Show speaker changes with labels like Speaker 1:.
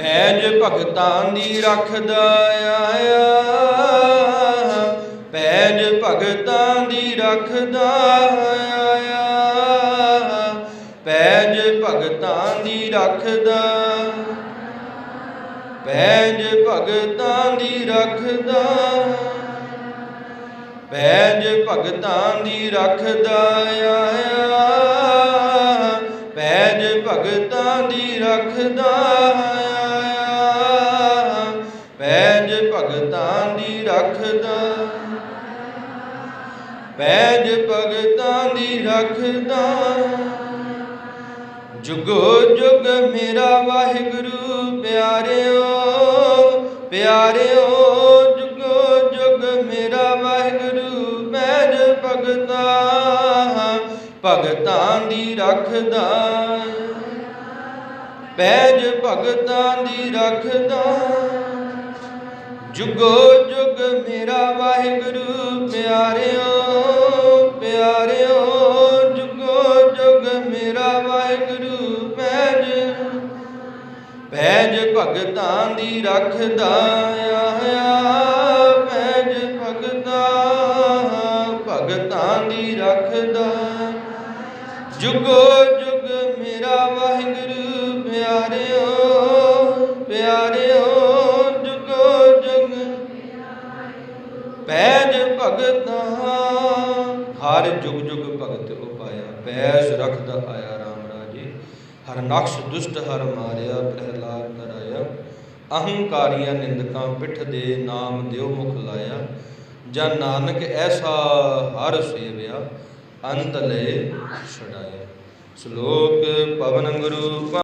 Speaker 1: ਪੈਜ ਭਗਤਾਂ ਦੀ ਰੱਖਦਾ ਆਇਆ। ਪੈਜ ਭਗਤਾਂ ਦੀ ਰੱਖਦਾ ਆਇਆ। ਪੈਜ ਭਗਤਾਂ ਦੀ ਰੱਖਦਾ। ਪੈਜ ਭਗਤਾਂ ਦੀ ਰੱਖਦਾ। ਪੈਜ ਭਗਤਾਂ ਦੀ ਰੱਖਦਾ ਆਇਆ। ਪੈਜ ਭਗਤਾਂ ਦੀ ਰੱਖਦਾ ਆਇਆ। ਪੈਜ ਭਗਤਾਂ ਦੀ ਰੱਖਦਾ। ਪੈਜ ਭਗਤਾਂ ਦੀ ਰੱਖਦਾ। ਜੁਗੋ ਜੁਗ ਮੇਰਾ ਵਾਹਿਗੁਰੂ ਪਿਆਰਿਓ ਪਿਆਰਿਓ, ਜੁਗੋ ਜੁਗ ਮੇਰਾ ਵਾਹਿਗੁਰੂ ਪੈਜ ਭਗਤਾਂ ਭਗਤਾਂ ਦੀ ਰੱਖਦਾ। ਪੈਜ ਭਗਤਾਂ ਦੀ ਰੱਖਦਾ। ਜੁਗੋ ਜੁਗ ਮੇਰਾ ਵਾਹਿਗੁਰੂ, ਪਿਆਰਿਓ ਪਿਆਰਿਓ, ਜੁਗੋ ਜੁਗ ਮੇਰਾ ਵਾਹਿਗੁਰੂ, ਪੈਜ ਪੈਜ ਭਗਤਾਂ ਦੀ ਰੱਖਦਾ ਆਇਆ, ਪੈਜ ਭਗਤਾ, ਭਗਤਾਂ ਦੀ ਰੱਖਦਾ। ਜੁਗੋ ਜੁਗ ਮੇਰਾ ਵਾਹਿਗੁਰੂ, ਪਿਆਰਿਓ ਪੈਜ ਭਗਤਾਂ ਹਰ ਜੁਗ ਜੁਗ ਭਗਤ ਉਪਾਇਆ ਪੈਜ ਰਖਦਾ ਆਇਆ RAM ਰਾਜੇ। ਹਰ ਨਕਸ਼ ਦੁਸ਼ਟ ਹਰ ਮਾਰਿਆ, ਪ੍ਰਹਿਲਾਦ ਤਰਾਇਆ ਅਹੰਕਾਰੀਆਂ ਨਿੰਦਕਾਂ ਪਿੱਠ ਦੇ ਨਾਮ ਦਿਓ ਮੁਖ ਲਾਇਆ। ਜਨ ਨਾਨਕ ਐਸਾ ਹਰ ਸੇਵਿਆ, ਅੰਤ ਲੈ ਛਡਾਇਆ। ਸ਼ਲੋਕ ਪਵਨ ਗੁਰੂ